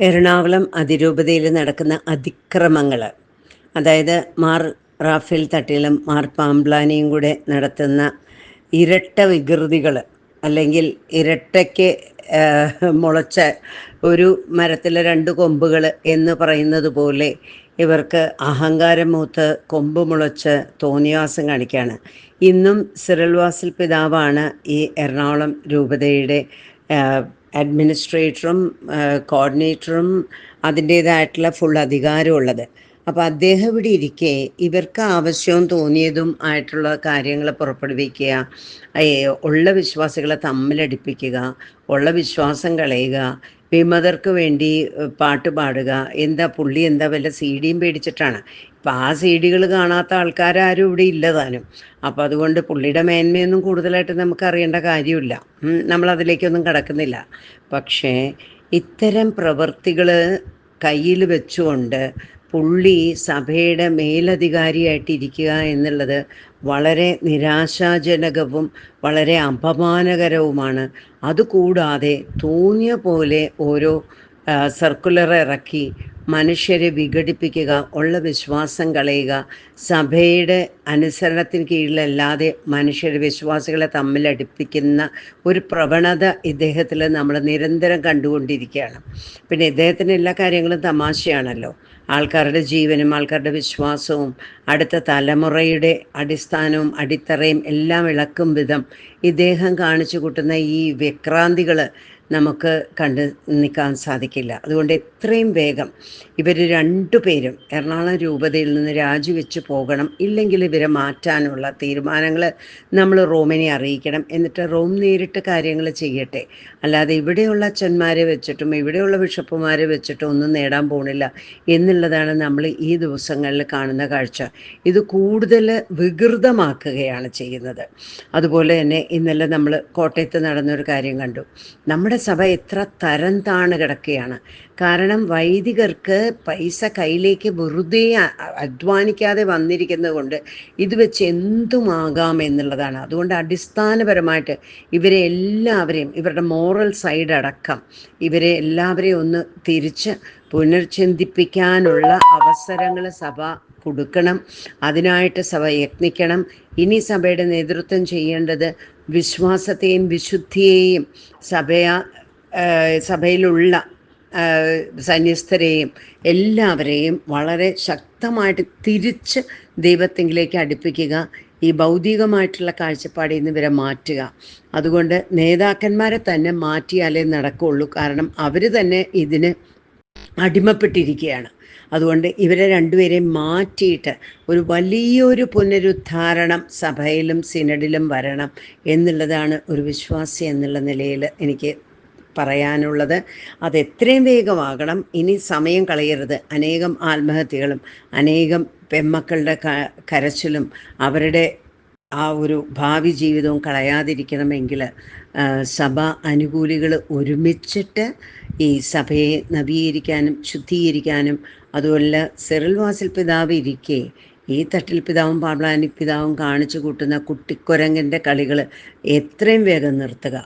എറണാകുളം അതിരൂപതയിൽ നടക്കുന്ന അതിക്രമങ്ങൾ അതായത് മാർ റാഫേൽ തട്ടിലും മാർ പാംബ്ലാനിയും കൂടെ നടത്തുന്ന ഇരട്ട വികൃതികൾ അല്ലെങ്കിൽ ഇരട്ടയ്ക്ക് മുളച്ച ഒരു മരത്തിലെ രണ്ട് കൊമ്പുകൾ എന്ന് പറയുന്നത് പോലെ ഇവർക്ക് അഹങ്കാരം മൂത്ത് കൊമ്പ് മുളച്ച് തോന്നിയവാസം കാണിക്കുകയാണ്. ഇന്നും സിറൽവാസിൽ പിതാവാണ് ഈ എറണാകുളം രൂപതയുടെ അഡ്മിനിസ്ട്രേറ്ററും കോർഡിനേറ്ററും അതിന്റേതായിട്ടുള്ള ഫുൾ അധികാരമുള്ളത്. അപ്പോൾ അദ്ദേഹം ഇവിടെ ഇരിക്കെ. ഇവർക്ക് ആവശ്യവും തോന്നിയതും ആയിട്ടുള്ള കാര്യങ്ങൾ പുറപ്പെടുവിക്കുക ഉള്ള വിശ്വാസികളെ തമ്മിലടിപ്പിക്കുക ഉള്ള വിശ്വാസം കളയുക വിമതർക്ക് വേണ്ടി പാട്ട് പാടുക എന്താ പുള്ളി എന്താ വല്ല സി ഡിയും പേടിച്ചിട്ടാണ്? ഇപ്പം ആ സി ഡികൾ കാണാത്ത ആൾക്കാരും ഇവിടെ ഇല്ലതാനും അപ്പം അതുകൊണ്ട് പുള്ളിയുടെ മേന്മയൊന്നും കൂടുതലായിട്ട് നമുക്ക് അറിയേണ്ട കാര്യമില്ല. നമ്മൾ അതിലേക്കൊന്നും കടക്കുന്നില്ല. പക്ഷേ ഇത്തരം പ്രവൃത്തികൾ കയ്യിൽ വെച്ചുകൊണ്ട് പുള്ളി സഭയുടെ മേലധികാരിയായിട്ടിരിക്കുക എന്നുള്ളത് വളരെ നിരാശാജനകവും വളരെ അപമാനകരവുമാണ്. അതുകൂടാതെ തോന്നിയ പോലെ ഓരോ സർക്കുലർ ഇറക്കി മനുഷ്യരെ വിഘടിപ്പിക്കുക ഉള്ള വിശ്വാസം കളയുക സഭയുടെ അനുസരണത്തിന് കീഴിലല്ലാതെ മനുഷ്യരെ വിശ്വാസികളെ തമ്മിലടിപ്പിക്കുന്ന ഒരു പ്രവണത ഇദ്ദേഹത്തിൽ നമ്മൾ നിരന്തരം കണ്ടുകൊണ്ടിരിക്കുകയാണ്. പിന്നെ ഇദ്ദേഹത്തിന്റെ എല്ലാ കാര്യങ്ങളും തമാശയാണല്ലോ. ആൾക്കാരുടെ ജീവനും ആൾക്കാരുടെ വിശ്വാസവും അടുത്ത തലമുറയുടെ അടിസ്ഥാനവും അടിത്തറയും എല്ലാം ഇളക്കും വിധം ഇദ്ദേഹം കാണിച്ചു കൂട്ടുന്ന ഈ വിക്രാന്തികൾ നമുക്ക് കണ്ട് നിൽക്കാൻ സാധിക്കില്ല. അതുകൊണ്ട് എത്രയും വേഗം ഇവർ രണ്ടുപേരും എറണാകുളം രൂപതയിൽ നിന്ന് രാജിവെച്ച് പോകണം. ഇല്ലെങ്കിൽ ഇവരെ മാറ്റാനുള്ള തീരുമാനങ്ങൾ നമ്മൾ റോമിനെ അറിയിക്കണം. എന്നിട്ട് റോം നേരിട്ട് കാര്യങ്ങൾ ചെയ്യട്ടെ. അല്ലാതെ ഇവിടെയുള്ള അച്ഛന്മാരെ വെച്ചിട്ടും ഇവിടെയുള്ള ബിഷപ്പുമാരെ വെച്ചിട്ടും ഒന്നും നേടാൻ പോണില്ല എന്നുള്ളതാണ് നമ്മൾ ഈ ദിവസങ്ങളിൽ കാണുന്ന കാഴ്ച. ഇത് കൂടുതൽ വികൃതമാക്കുകയാണ് ചെയ്യുന്നത്. അതുപോലെ തന്നെ ഇന്നലെ നമ്മൾ കോട്ടയത്ത് നടന്നൊരു കാര്യം കണ്ടു. നമ്മുടെ നമ്മുടെ സഭ എത്ര തരം താണ് കിടക്കുകയാണ്. കാരണം വൈദികർക്ക് പൈസ കയ്യിലേക്ക് വെറുതെ അധ്വാനിക്കാതെ വന്നിരിക്കുന്നത് കൊണ്ട് ഇത് വെച്ച് എന്തുമാകാം എന്നുള്ളതാണ്. അതുകൊണ്ട് അടിസ്ഥാനപരമായിട്ട് ഇവരെ എല്ലാവരെയും ഇവരുടെ മോറൽ സൈഡ് അടക്കം ഇവരെ എല്ലാവരെയും ഒന്ന് തിരിച്ച് പുനർചിന്തിപ്പിക്കാനുള്ള അവസരങ്ങൾ സഭ കൊടുക്കണം. അതിനായിട്ട് സഭ യത്നിക്കണം. ഇനി സഭയുടെ നേതൃത്വം ചെയ്യേണ്ടത് വിശ്വാസത്തെയും വിശുദ്ധിയെയും സഭയ സഭയിലുള്ള സന്യസ്തരെയും എല്ലാവരെയും വളരെ ശക്തമായിട്ട് തിരിച്ച് ദൈവത്തെങ്കിലേക്ക് അടുപ്പിക്കുക. ഈ ഭൗതികമായിട്ടുള്ള കാഴ്ചപ്പാടിൽ നിന്ന് ഇവരെ മാറ്റുക. അതുകൊണ്ട് നേതാക്കന്മാരെ തന്നെ മാറ്റിയാലേ നടക്കുകയുള്ളൂ കാരണം അവർ തന്നെ ഇതിന് അടിമപ്പെട്ടിരിക്കുകയാണ്. അതുകൊണ്ട് ഇവരെ രണ്ടുപേരെയും മാറ്റിയിട്ട് ഒരു വലിയൊരു പുനരുദ്ധാരണം സഭയിലും സിനഡിലും വരണം എന്നുള്ളതാണ് ഒരു വിശ്വാസി എന്നുള്ള നിലയിൽ എനിക്ക് പറയാനുള്ളത്. അത് എത്രയും വേഗമാകണം. ഇനി സമയം കളയരുത്. അനേകം ആത്മഹത്യകളും അനേകം പെമ്മക്കളുടെ കരച്ചിലും അവരുടെ ആ ഒരു ഭാവി ജീവിതവും കളയാതിരിക്കണമെങ്കിൽ സഭ അനുകൂലികൾ ഒരുമിച്ചിട്ട് ഈ സഭയെ നവീകരിക്കാനും ശുദ്ധീകരിക്കാനും അതുപോലെ സെറിൽ വാസിൽ പിതാവ് ഇരിക്കെ ഈ തട്ടിൽ പിതാവും പാബ്ലാനി പിതാവും കാണിച്ചു കൂട്ടുന്ന കുട്ടിക്കുരങ്ങന്റെ കളികൾ എത്രയും വേഗം നിർത്തുക.